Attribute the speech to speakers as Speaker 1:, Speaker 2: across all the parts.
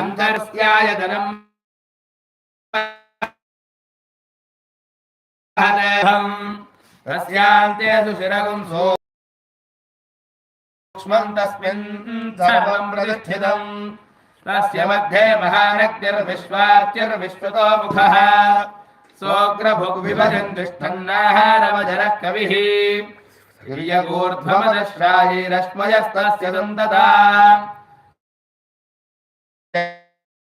Speaker 1: अन्तर्स्यायतनम् तस्यान्ते सुशिरगुं सूक्ष्मम् तस्मिन् सर्वम् प्रतिष्ठितम् तस्य मध्ये महानग्निर्विश्वार्चिर्विश्वतो मुखः। सोऽग्रभुग्विभजन् तिष्ठन्नाहारमजरः कविः हिर्यगूर्ध्वमदश्रायैरश्मयस्तस्य सन्तता।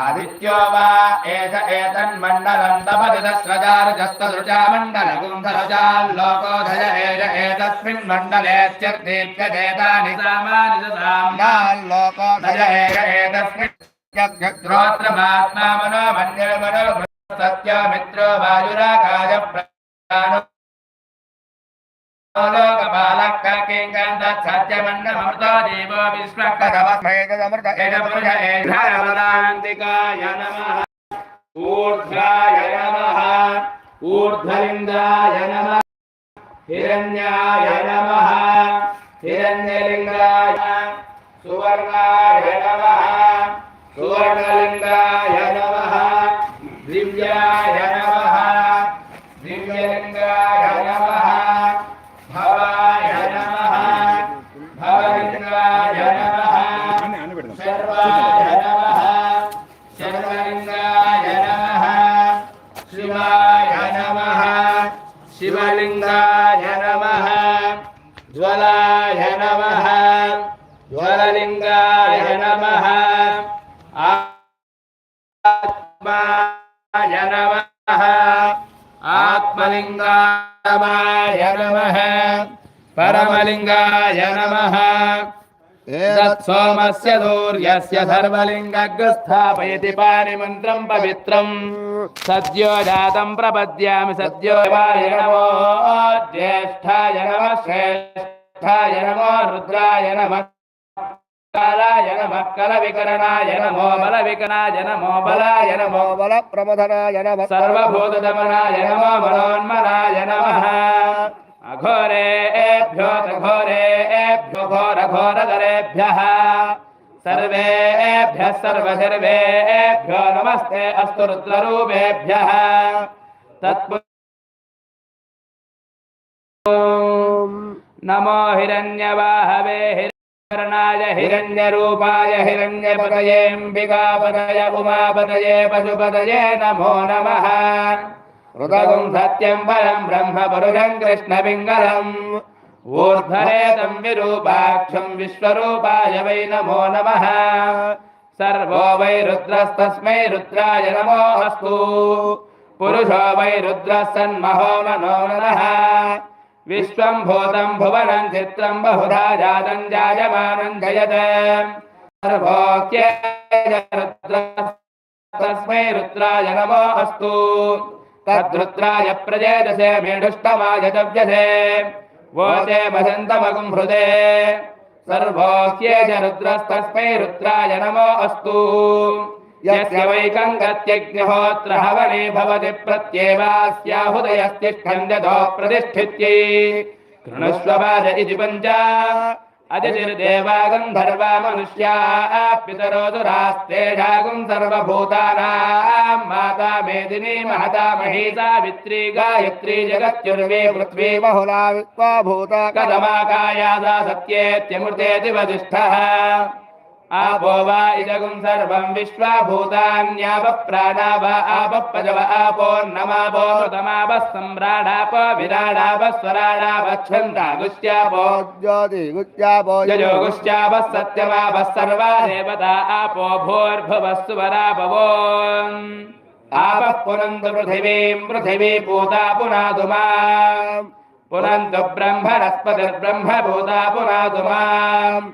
Speaker 1: आदित्यो वा एष एतन्मण्डलम् तपदिदस्रजारुजस्तदृजा मण्डलगुन्धरजाल्लोकोधय एष एतस्मिन् मण्डलेत्यर्देप्यदेतानि सामानि साम्नाल्लोकोधय एष एतस्मिन् यज्ञत्रोत्रमात्मा मनो मन्यर्मनो सत्यमित्रो वायुराकाय प्राणो लोकपालककिङ्कन्दच्छत्यमण्डमृतो देवो विश्वकरमस्मैतमृत एषपुरुष एषावदान्तिकाय नमः ऊर्ध्वाय नमः ऊर्ध्वलिङ्गाय नमः हिरण्याय नमः हिरण्यलिङ्गाय सुवर्णाय नमः सुवर्णलिङ्गाय परमलिङ्गाय नमः। सोमस्य सूर्यस्य सर्वलिङ्गग्रस्थापयति पाणिमन्त्रम् पवित्रम् सद्यो जातम् प्रपद्यामि सद्यो वाय नमो ज्येष्ठाय नमः श्रेष्ठाय नमो रुद्राय नमः कालाय नमः कलविकरणाय नमो बलविकराय नमो बलाय नमो
Speaker 2: बल प्रमथनाय नमः।
Speaker 1: सर्वभूतदमनाय नमो मनोन्मनाय नमः। अघोरेभ्यो घोरेभ्यो घोरघोरधरेभ्यः सर्वेभ्यः सर्वसर्वेभ्यो नमस्ते अस्तु रुद्ररूपेभ्यः तत्पु नमो हिरण्यवाहवे हिरण्याय हिरण्यरूपाय हिरण्यपतयेऽम्बिकापतय उमापतये पशुपतये नमो नमः। हृदगुम् सत्यम् परम् ब्रह्म पुरुषम् कृष्णपिङ्गलम् ऊर्ध्वरेतम् विरूपाक्षम् विश्वरूपाय वै नमो नमः। सर्वो वै रुद्रस्तस्मै रुद्राय नमो अस्तु पुरुषो वै रुद्रः सन्महो मनो नमः। विश्वम् भूतम् भुवनम् चित्रम् बहुधा जातम् जायमानम् जयत। तस्मै रुद्राय नमो अस्तु तद्रुद्राय प्रजेदसे मेढुष्टमाय दव्यसे वोचे वसन्तमगुम् हृदे। सर्वोऽह्येष रुद्रस्तस्मै रुद्राय नमो अस्तु। यस्य वैकङ्गत्यग्निहोत्र हवने भवति प्रत्येवास्याहुदयस्तिष्ठन्यतो प्रतिष्ठित्यै। कृणुष्व वाज इति पञ्च। अदितिर्देवा गन्धर्वा मनुष्या पितरो सर्वभूतानाम् माता मेदिनी महता मही सावित्री गायत्री जगत्युर्वे पृथ्वी
Speaker 2: बहुला विक्वा भूता
Speaker 1: कदमाकायादा सत्येत्यमृतेति वसिष्ठः। आपो वा इदगुम् सर्वम् विश्वा भूतान्यापः प्राणा वा आपः पजव आपोर्नमापो मृतमापः सम्राडाप विराडापः स्वराडापः छन्दागुश्चापो
Speaker 2: ज्योति गुज्जापो
Speaker 1: यजो गुश्चापः सत्यमापः सर्वा देवता आपो भूर्भुवः सुवरापवो आपः पुनन्तु पृथिवीम् पृथिवी पूता पुनातु माम्। पुनन्तु ब्रह्मणस्पतिर्ब्रह्म भूता पुनातु माम्।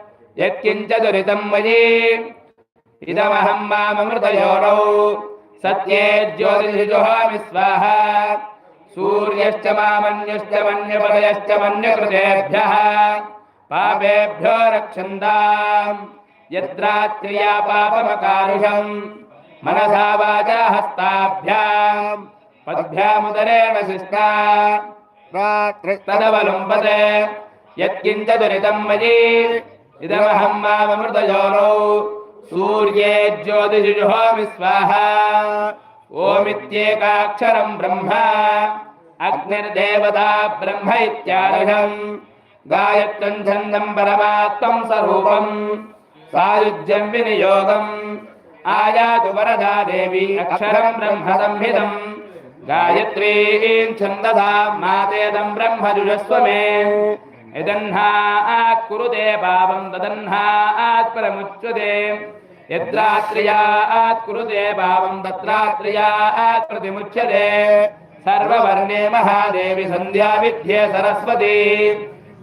Speaker 1: यत्किञ्च दुरितं मयि इदमहं माममृतयोनौ सत्ये ज्योतिषिजुहामि स्वाहा सूर्यश्च मामन्यश्च मन्यपदयश्च मन्यकृतेभ्यः। पापेभ्यो रक्षन्ताम् यत्रात्रिया पापमकारुषम् मनसा वाचा हस्ताभ्याम् पद्भ्यामुदरेण शिष्टा तदवलम्बते। यत्किञ्च दुरितं मयि इदमहं माममृतयोनौ सूर्ये ज्योतिषिजुहोमि स्वाहा ओमित्येकाक्षरं ब्रह्म, अग्निर्देवता ब्रह्म इत्यार्हम् गायत्रं छन्दं परमात्मं स्वरूपम्। सायुज्यं विनियोगम्। आयातु वरदा देवी अक्षरं ब्रह्म संहितम् गायत्रीं छन्दसा, मातेदं ब्रह्म जुषस्व मे यदह्नात् कुरुते पापं तदह्नात् परमुच्यते यत्रात्रियात् कुरुते पापं तत्रात्रियात् प्रतिमुच्यते सर्ववर्णे महादेवि सन्ध्या विद्ये सरस्वती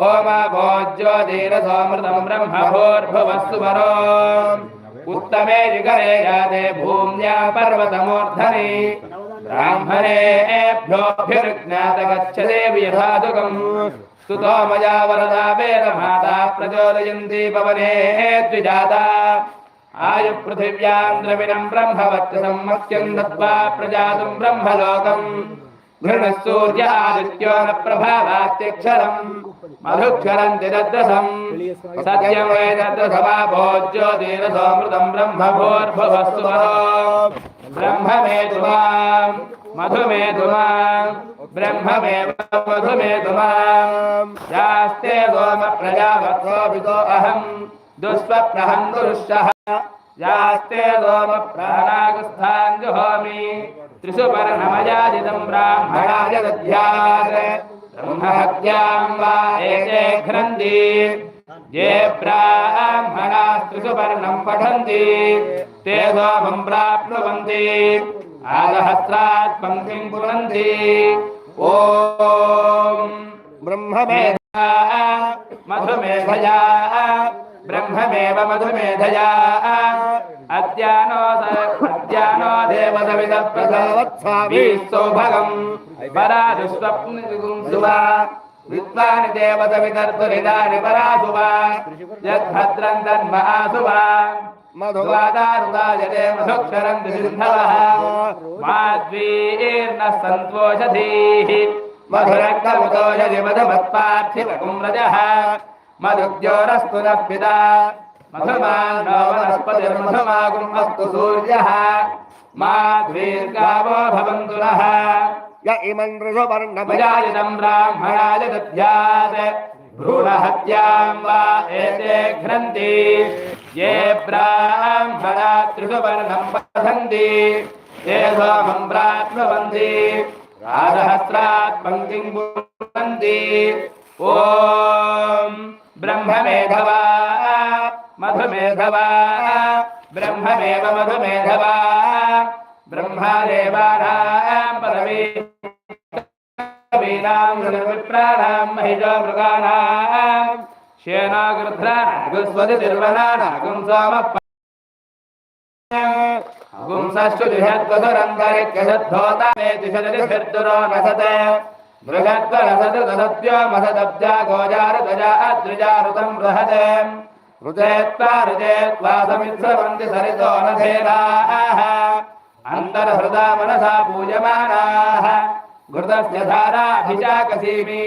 Speaker 1: ओमाभोज्योतिरसोमृतं ब्रह्मभोर्भुवस्तु वरो उत्तमे युगरे जाते भूम्या पर्वतमूर्धनि। ब्राह्मणेभ्योऽभ्युर्ज्ञात गच्छदेवि यथादुकम् स्तुतो मया वरदा वेदमाता प्रचोदयन्ती पवने द्विजाता। आयुपृथिव्यां द्रविणं ब्रह्मवत्यसं मत्यं दत्त्वा प्रजातुं ब्रह्मलोकम्। घृणः सूर्यादित्यो न प्रभावात्यक्षरम् मधुक्षरन्ति दद्रसम् सत्यं वै दद्रसमाभोज्योतिरसोऽमृतं ब्रह्मभोर्भुवस्तु ब्रह्ममेतु माम् मधुमेतु माम् ब्रह्ममेव मधुमेतु माम् यास्ते सोम प्रजावत्सोऽभितो अहम् जुहोमि त्रिषु पर्णमयाजितं ब्राह्मणाय दध्यात् ब्रह्महत्यां वा एते घ्नन्ति ये ब्राह्मणा त्रिषु पर्णं पठन्ति ते सोमं प्राप्नुवन्ति आदहस्रात् पङ्क्तिं पुनन्ति। ॐ
Speaker 2: ब्रह्ममेध
Speaker 1: मधुमेधया ब्रह्ममेव मधुमेधया। अद्यानो अद्यानो देवदविदप्रसवत्सामी सौभगम्। पराजुस्वप्निगुंसुवा विद्वानि देवदविदर्तुरिदानि परासुवा यद्भद्रम् तन्म आसुवा मधुवादारुदायते माद्वीर्नः सन्तोषधीः। मधुमत्पार्थिवकुम्रजः मधुद्योरस्तु नः पिता मधुमानो वनस्पतिर्मधुमागुम् अस्तु सूर्यः माध्वीर्गावो भवन्तु नः।
Speaker 2: य इमं ऋषुपर्णमया
Speaker 1: मयाजितं ब्राह्मणाय दद्यात् भ्रूणहत्यां वा एते घ्नन्ति। ये ब्राह्मणा त्रिषु वर्णं पठन्ति निर्वनानागुं सोमः गुंसश्चुधिषद्वधुरन्तरिक्षधोतामेतिषदिभिर्दुरो नसते बृहद्वरसतु दसत्यो मसदब्जा गोजारुदजा अद्रिजारुतम् बृहते। ऋजेत्वा ऋजेत्वा समित्सवन्ति सरितो नधेनाः अन्तर्हृदा मनसा पूयमानाः घृतस्य धाराभिचाकसीमि।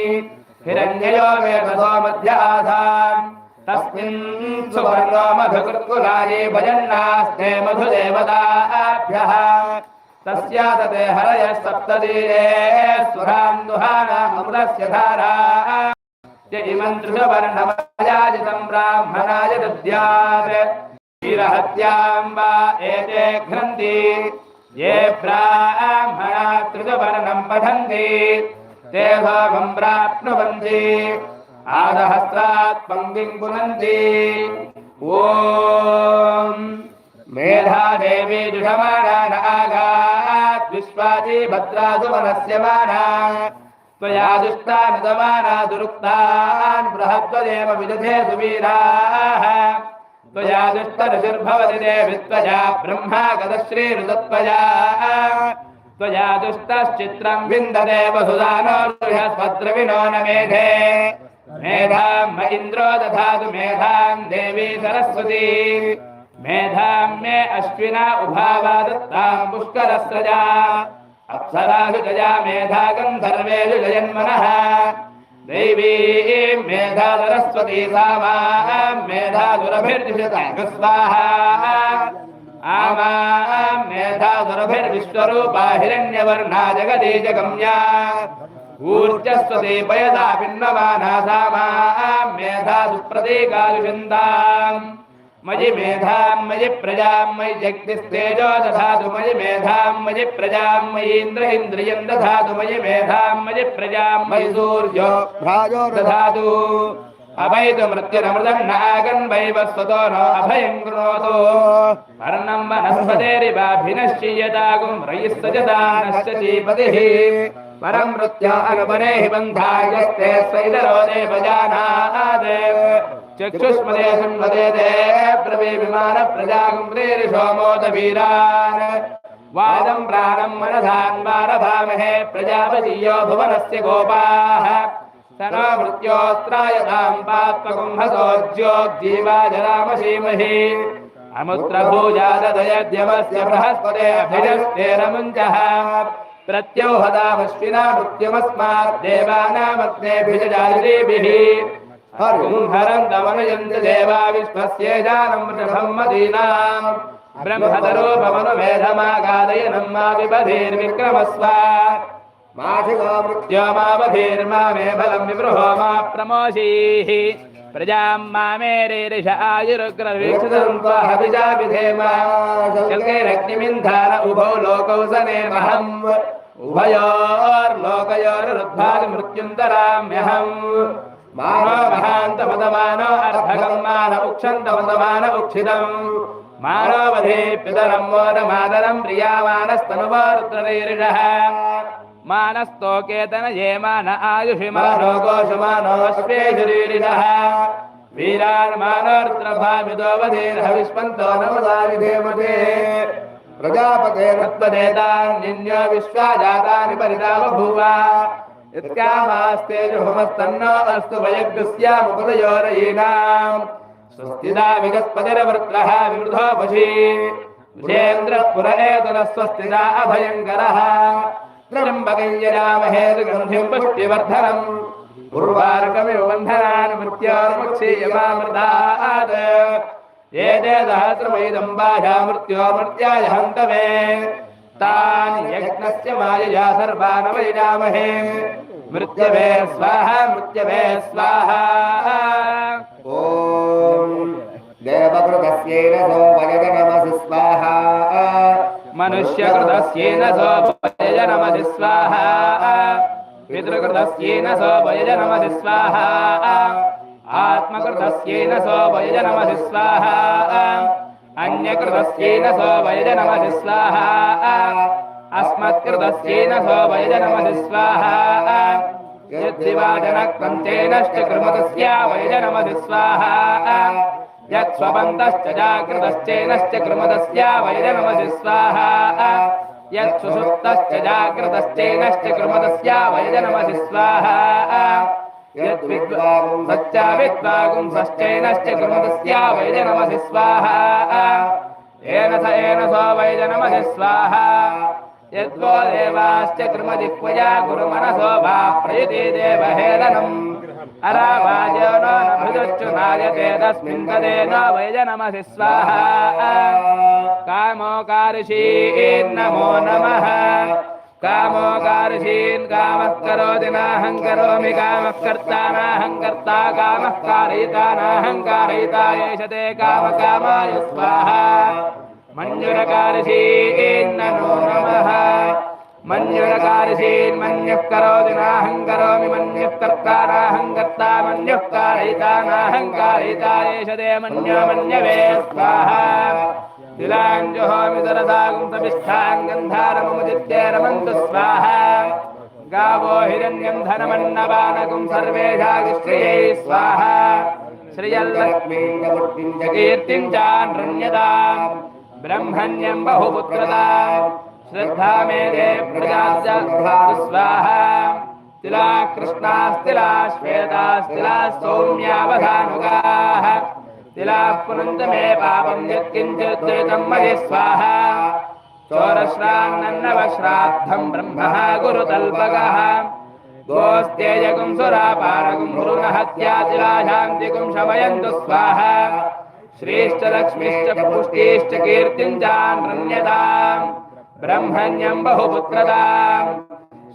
Speaker 1: हिरण्ययो वेदसो मध्य आसाम्। तस्मिन् सुवर्णो मधुकृत्कुलाये भजन्नास्ते मधुदेवताभ्यः। तस्यातते हरयः दुहानामृतस्य धारा। दद्यात्। एते ये ब्राह्मणा त्रिजवर्णम् पठन्ति। ते भागम् प्राप्नुवन्ति। आदहस्रात् पङ्क्तिम् पुनन्ति। ॐ मेधा देवी आगात् विश्वाजी भद्रासु वनस्य माना त्वया दुष्टा नदमाना दुरुक्तान्, बृहद्वदेव विदधे सुवीराः। त्वया दुष्टऋषिर्भवति देवि त्वया ब्रह्मा गतश्रीरुदत्वया त्वया दुष्टश्चित्रम् विन्दते वसुदानो बृहस्पत्रविनो न मेधे। मेधाम् म इन्द्रो दधातु देवी सरस्वती। मेधाम् मे अश्विना उभावा दत्ताम् पुष्करस्रजा। अप्सरासु जया मेधा गन्धर्वेषु जयन्मनः। दैवी मेधा सरस्वती सा मेधा दुरभिर्दिशता स्वाहा। आमाम् मेधा दुरभिर्विश्वरूपा हिरण्यवर्णा जगदीजगम्या। ऊर्जस्वती पयदा भिन्नमाना सा माम् मेधा सुप्रतीकालुषन्दाम् मयि मेधाम् मयि प्रजाम् मयि जग्निस्तेजो दधातु, मयि मेधाम् मयि प्रजाम् मयीन्द्र इन्द्रियम् दधातु, मयि मेधाम् मयि प्रजाम् मयि सूर्यो
Speaker 2: भ्राजो
Speaker 1: दधातु। अभयतु मृत्युरमृतम् नागन् वैव स्वतो नो अभयम् कृणोतु। वर्णम् वनस्पतेरिवाभिनश्चीयतागुम् रयिस्तजता नश्च चीपतिः। परम् मृत्या अनुपने हि बन्धायस्ते स्वैदरो प्रजापतियो भुवनस्य गोपाः। पात्मकुम्भसोज्योज्जीवाजरामशीमहि अमुत्रभूजादयद्यमस्य बृहस्पते अभिजस्तेरमुञ्जः प्रत्योहदामश्विना मृत्युमस्मात् देवानामग्नेभिजजालिभिः हरिं हरन्तमनुयन्ति देवा ब्रह्मदीनाम् ब्रह्मतरोपमनुमेधमागादयनम् मा विबधीर्विक्रमस्व
Speaker 2: माधिका मृत्य
Speaker 1: मावधीर्मा मे फलम् विबृहो मा प्रमोषीः प्रजाम् मामेरेरिष आयुरुग्रवीक्षितम् त्वाहविजाविधेम शल्कैरग्निमिन्धान उभौ लोकौ सनेमहम् उभयोर्लोकयोरुद्भागि मृत्युम् दराम्यहम् मानो महान्तमदमानो अर्धगम् मान उक्षन्तमदमान उक्षितम् मानवधे पितरम् मोदमादरम् प्रियामानस्तनुवारुद्ररीरिषः मानस्तोकेतन ये मान आयुषि मानो गोषमानोऽश्वेशरीरिषः वीरान् मानोर्द्रभामिदोवधेर्हविष्पन्तो नमदाविधेमते
Speaker 2: प्रजापते
Speaker 1: रत्वदेतान्यो विश्वा जातानि परितामभूव यत्कामास्तेजुहमस्तन्नो अस्तु वयग्स्यामुपदयोरयीनाम् स्वस्तिदा विगस्पतिरवृत्रः विवृधो पशी विजेन्द्रः पुरहेतुनः स्वस्तिदा अभयङ्करः त्र्यम्बकञ्जरामहे सुगन्धिम् पुष्टिवर्धनम् उर्वारुकमिव बन्धनान् मृत्योर्मुक्षीयमामृतात् ये ते सहस्रमैदम् बाह्या मृत्यो मृत्याय हन्तमे तान् यज्ञस्य मायया सर्वान् वैरामहे मृत्यवे स्वाहा मृत्यवे स्वाहा
Speaker 2: ॐ देवकृतस्येन सोमयज नमसि स्वाहा
Speaker 1: మనుష్యకృతస్యేన సోపయజ నమసి స్వాహ పితృకృతస్యేన సోపయజ నమసి స్వాహ ఆత్మకృతస్యేన సోపయజ నమసి స్వాహ అన్యకృతస్యేన సోపయజ నమసి స్వాహ అస్మత్కృతస్యేన సోపయజ నమసి స్వాహ యద్దివాజనక్రంతేనష్ట కృమతస్యా వయజ నమసి స్వాహ यत्स्वबन्धश्च जागृतश्चेनश्च कृमतस्या वैजनमसि स्वाहा यत्सुषुप्तश्च जागृतश्चेनश्च कृमतस्या वैजनमसि स्वाहा यद्विद्वागुं सच्चाविद्वागुं सश्चैनश्च कृमतस्या वैजनमसि स्वाहा येन स येन सो वैजनमसि स्वाहा यद्वो देवाश्च कृमजिह्वया गुरुमनसो वा प्रयुति देवहेलनम् अरावाजो न भृजुच्चु नायते तस्मिन् तदेन वैजनमसि स्वाहा कामोकारशीन्नमो नमः कामोकारशीन् कामः करोति नाहं करोमि कामः कर्ता नाहं कर्ता कामः कारयिता नाहं कारयिता एष ते कामकामाय स्वाहा। मञ्जुरकारशीन्नमो नमः। मञ्जुरकारशीन् मन्युः करोति नाहं करोमि मन्युः कर्ता नाहं कर्ता मन्युः कारयिता नाहं कारयिता एष ते मन्यो मन्यवे स्वाहा। तिलाञ्जुहोमि सरसागुं समिष्ठां गन्धारममुदित्ये रमन्तु स्वाहा। गावो हिरण्यं धनमन्नवानगुं सर्वेषागिश्रियै स्वाहा। श्रियल्लक्ष्मीं कीर्तिं चान्रण्यताम् ब्रह्मण्यं बहुपुत्रताम् श्रद्धा मेदे प्रजा स्वाहा। तिला कृष्णास्तिला श्वेतास्तिला सौम्यावधानुगाः। तिला पुनन्त मे पापं यत्किञ्चित् दुरितं मयि स्वाहा। चोरश्रान्नवश्राद्धं गोस्त्येयगुं सुरापारगुं शमयन्तु स्वाहा। लक्ष्मीश्च पुष्टिश्च कीर्तिं चान्रण्यताम् ब्रह्मण्यं बहुपुत्रताम्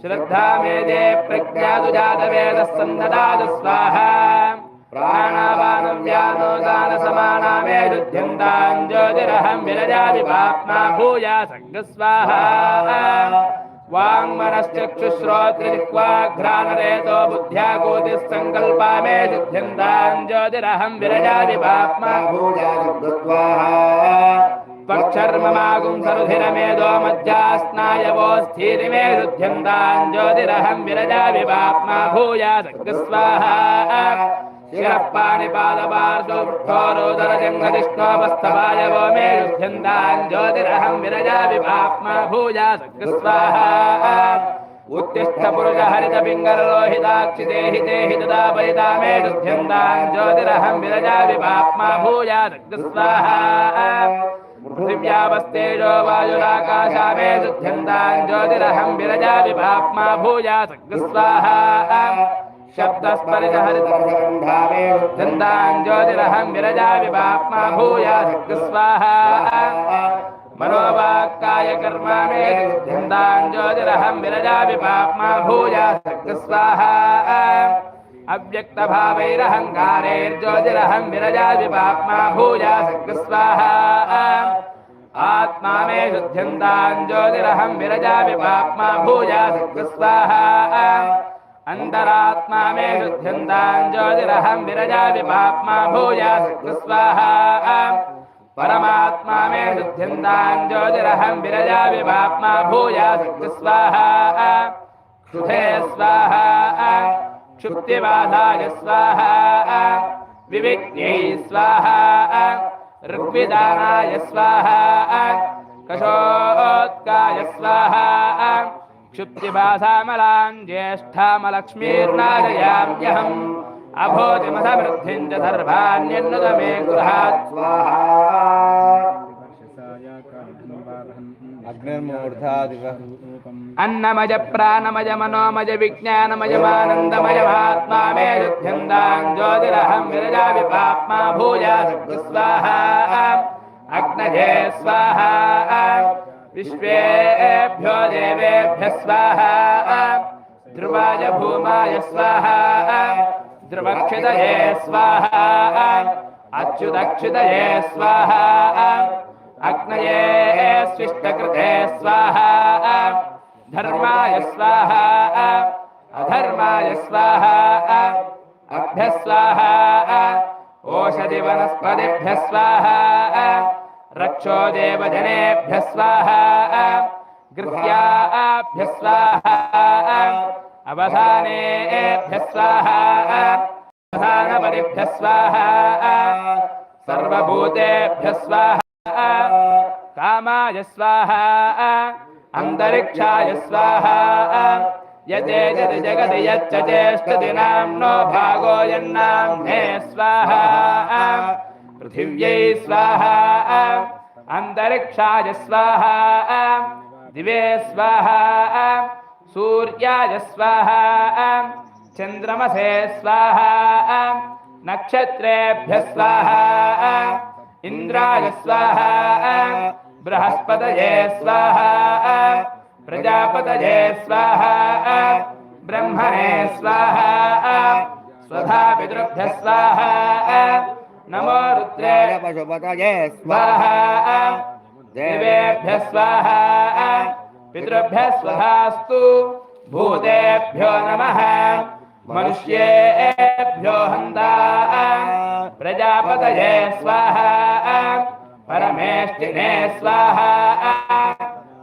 Speaker 1: श्रद्धा मेदे प्रज्ञातु जातवेदः सन्नदातु स्वाहा प्राणापानव्यानो दानसमानामे युध्यन्ताम् ज्योतिरहं विरजामि पाप्मा भूया सङ्गस्वाहा। वाङ्मनश्चक्षुश्रोत्रिजिह्वाघ्राणरेतो बुद्ध्या कोटिः सङ्कल्पा मे युध्यन्ताम् ज्योतिरहं विरजामि पाप्मा पक्षर्ममागुं सरुधिरमेदो मज्जास्नायवो रुध्यन्ताम् ज्योतिरहं विरजामि पाप्मा भूया सङ्गस्वाहा। शिरः मे युध्यन्ताम् ज्योतिरहं विरजामि पाप्मा भूया सङ्गस्वाहा। उत्तिष्ठ पुरुष हरित पिङ्गललोहिताक्षिते हिते हितदा परिता मे युध्यन्ताम् ज्योतिरहं विरजामि पाप्मा भूया सङ्गस्वाहा। पृथिव्यावस्तेजो वायुराकाशा मे शुद्ध्यन्ताम् ज्योतिरहं विरजामि पाप्मा भूया सङ्गस्वाहा शब्दस्परिजहरितन्ताम् ज्योतिरहं विरजामि पाप्मा भूया सङ्गस्वाहा मनोवाक्काय कर्मा मे शुद्ध्यन्ताम् ज्योतिरहं विरजामि पाप्मा भूया सङ्गस्वाहा अव्यक्तभावैरहङ्कारेर्ज्योतिरहं विरजामि पाप्मा भूया सङ्गस्वाहा आत्मा मे शुद्ध्यन्ताम् ज्योतिरहं विरजामि पाप्मा भूया सङ्गस्वाहा अन्तरात्मा मे शुद्ध्यन्ताम् ज्योतिरहं विरजामि पाप्मा भूया सङ्गस्वाहा परमात्मा मे शुद्ध्यन्ताम् ज्योतिरहं विरजामि पाप्मा भूया सङ्गस्वाहा क्षुधे स्वाहा। क्षुप्तिबाधाय स्वाहा विविज्ञै स्वाहा ऋग्विदानाय स्वाहा कषोत्काय स्वाहा क्षुप्तिबाधामलान् ज्येष्ठामलक्ष्मीर्नादयाम्यहम् अभोतिमसमृद्धिं च सर्वाण्यन्नुत मे गृहात्
Speaker 2: अग्निर्मूर्धादिवः
Speaker 1: अन्नमय प्राणमय मनोमय विज्ञानमयमानन्दमय महात्मा मे युध्यन्ताम् ज्योतिरहं विरजामि पाप्मा भूया स्वाहा अग्नये स्वाहा विश्वेभ्यो देवेभ्यः स्वाहा ध्रुवाय भूमाय स्वाहा ध्रुवक्षितये स्वाहा अच्युतक्षितये स्वाहा अग्नये स्विष्टकृते स्वाहा धर्माय स्वाहा, अधर्माय स्वाहा, अभ्य स्वाहा, ओषधि वनस्पतिभ्यः स्वाहा, रक्षो देवजनेभ्यः स्वाहा, गृह्याभ्य स्वाहा, अवधानेभ्य स्वाहा अवधानपदिभ्य स्वाहा, सर्वभूतेभ्य स्वाहा, कामाय स्वाहा अन्तरिक्षाय स्वाहा यदेजति जगति यच्च चेष्टति नाम्नो भागो यन्नाम्ने स्वाहा पृथिव्यै स्वाहा अन्तरिक्षाय स्वाहा दिवे स्वाहा सूर्याय स्वाहा चन्द्रमसे स्वाहा नक्षत्रेभ्यः स्वाहा इन्द्राय स्वाहा बृहस्पतये स्वाहा प्रजापतये स्वाहा ब्रह्मणे स्वाहा स्वधा पितृभ्यः स्वाहा नमो रुद्रे
Speaker 2: पशुपतये स्वाहा
Speaker 1: देवेभ्यः स्वाहा पितृभ्यः स्वधास्तु भूतेभ्यो नमः मनुष्येभ्यो हन्ता प्रजापतये स्वाहा परमेष्टिने स्वाहा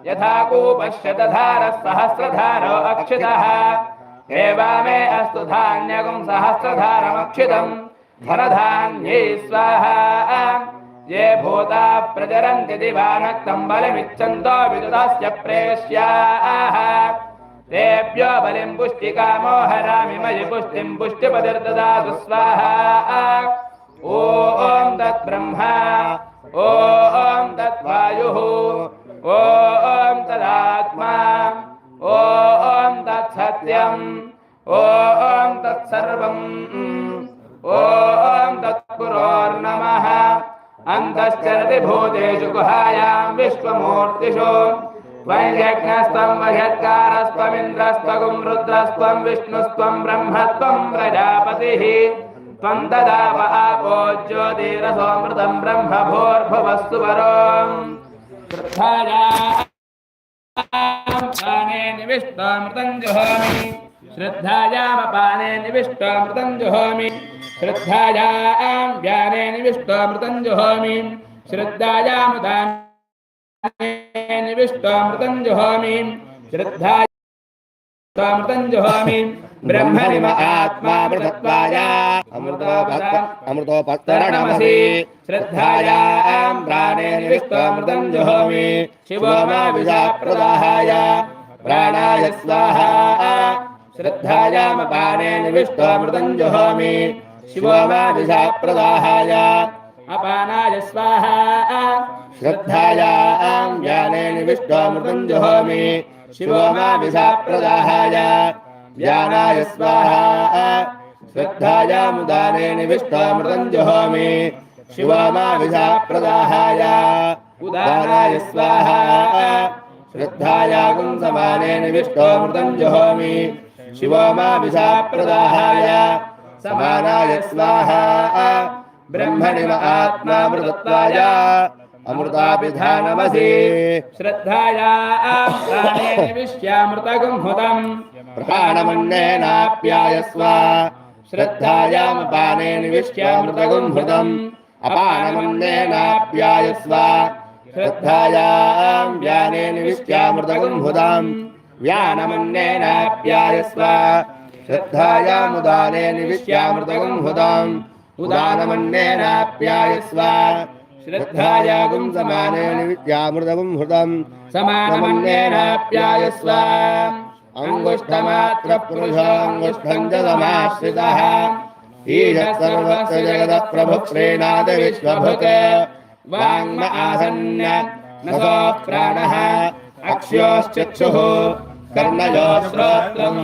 Speaker 1: यथा कूपश्य दधारः सहस्रधारो अक्षितः एवामे अस्तु धान्यगुं सहस्रधारमक्षितम् धनधान्यै स्वाहा ये भूता प्रचरन्ति दिवानक्तं बलिमिच्छन्तो विदुतस्य प्रेष्याः तेभ्यो बलिं पुष्टिकामो हरामि मयि पुष्टिं पुष्टिपतिर्ददातु स्वाहा ॐ तद्ब्रह्मा ॐ तद्वायुः ॐ तदात्मा ॐ तत्सत्यम् ॐ तत्सर्वम् ॐ तत्पुरोर्नमः अन्तश्चरति भूतेषु गुहायां विश्वमूर्तिषु वैयज्ञस्त्वं वयत्कारस्त्वमिन्द्रस्त्वगुं रुद्रस्त्वं विष्णुस्त्वं ब्रह्मत्वं प्रजापतिः त्वं ददाव आपो ज्योतिरसोऽमृतं ब्रह्म भूर्भुवस्तु वरोम् श्रद्धाया पाने निविष्टामृतं जुहोमि। श्रद्धायामपाने निविष्टामृतं जुहोमि। श्रद्धायां व्याने निविष्टामृतं जुहोमि। श्रद्धायामुदाने स्वामृतं जुहोमि। ब्रह्मणिम आत्मा मृतत्वाय
Speaker 2: अमृतोपस्तरणमसि
Speaker 1: श्रद्धायां प्राणे निविष्टामृतं जुहोमि। शिवो मा विजाप्रदाहाय प्राणाय स्वाहा। श्रद्धायामपाने निविष्टामृतं जुहोमि। शिवो मा विजाप्रदाहाय अपानाय स्वाहा शिवो मा विजाप्रदाहाय ज्ञानाय स्वाहा। श्रद्धायामुदाने निविष्टामृतं जुहोमि शिवो मा विजाप्रदाहाय उदानाय स्वाहा। श्रद्धायागुं समाने निविष्टामृतं जुहोमि शिवो मा विजाप्रदाहाय समानाय स्वाहा। ब्रह्मणिव आत्मामृतत्वाय। अमृताभिधानमसि। श्रद्धाया प्राणे निविश्यामृतगुं हुतम् प्राणमन्नेनाप्यायस्व। श्रद्धायामपाने निविश्यामृतगुं हुतम् अपानमन्नेनाप्यायस्व। श्रद्धायां व्याने निविश्यामृतगुं हुतम् व्यानमन्नेनाप्यायस्व। श्रद्धायामुदाने निविश्यामृतगुं हुतम् उदानमन्नेनाप्यायस्व। श्रद्धायागुं समाने
Speaker 2: निविद्यामृतगुं हृदम्
Speaker 1: समानमन्येनाप्यायस्व। अङ्गुष्ठमात्रपुरुषाङ्गुष्ठं च समाश्रितः विश्वभुक् वाङ्म आसन्न प्राणः। अक्ष्योश्चक्षुः। कर्णयो श्रोत्रम्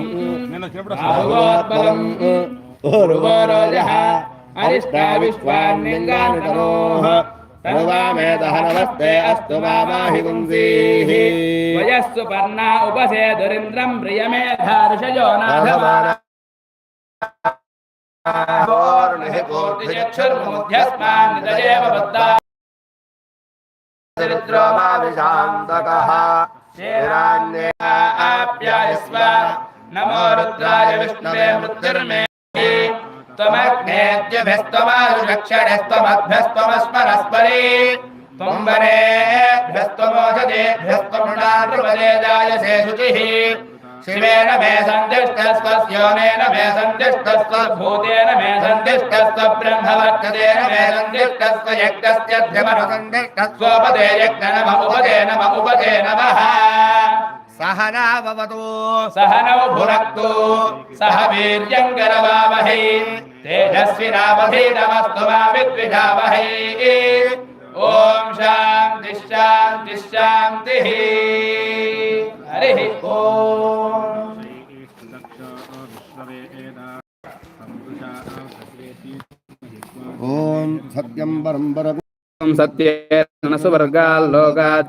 Speaker 1: अरिष्टा विश्वान्यङ्गानि तनोः तनुवामेदहनवस्ते अस्तु मामाहि पुंसीः। वयस्सु पर्णा उपसे दुरिन्द्रम् नाथमाना चक्षुर्मुध्यस्मान्नितयेव
Speaker 2: मा विशान्तकः
Speaker 1: आप्यायस्व। नमो रुद्राय विष्णवे मृत्युर्मे। त्वमग्नेद्यभिस्त्वमारुषक्षणस्त्वमद्भ्यस्त्वमस्मरस्परे त्वम्बरेभ्यस्त्वमोषधेभ्यस्त्वमृणानृपदे जायसे शुचिः। शिवेन मे सन्दिष्टस्त्वस्योनेन मे सन्दिष्टस्त्वभूतेन मे मे सन्दिष्टस्त्व यज्ञस्यध्यमनुसन्दिष्टस्वोपदे यज्ञ नम, उपदे नम, उपदे नमः।
Speaker 2: सहनावतु
Speaker 1: सह नौ भुनक्तु सह वीर्यङ्करवावहै तेजस्विनावधीतमस्तु मा विद्विषावहै। ॐ शान्तिः शान्तिः शान्तिः। हरिः ॐ
Speaker 2: ॐ सत्यं परं परं।
Speaker 1: सत्येन सुवर्गाल्लोकात्।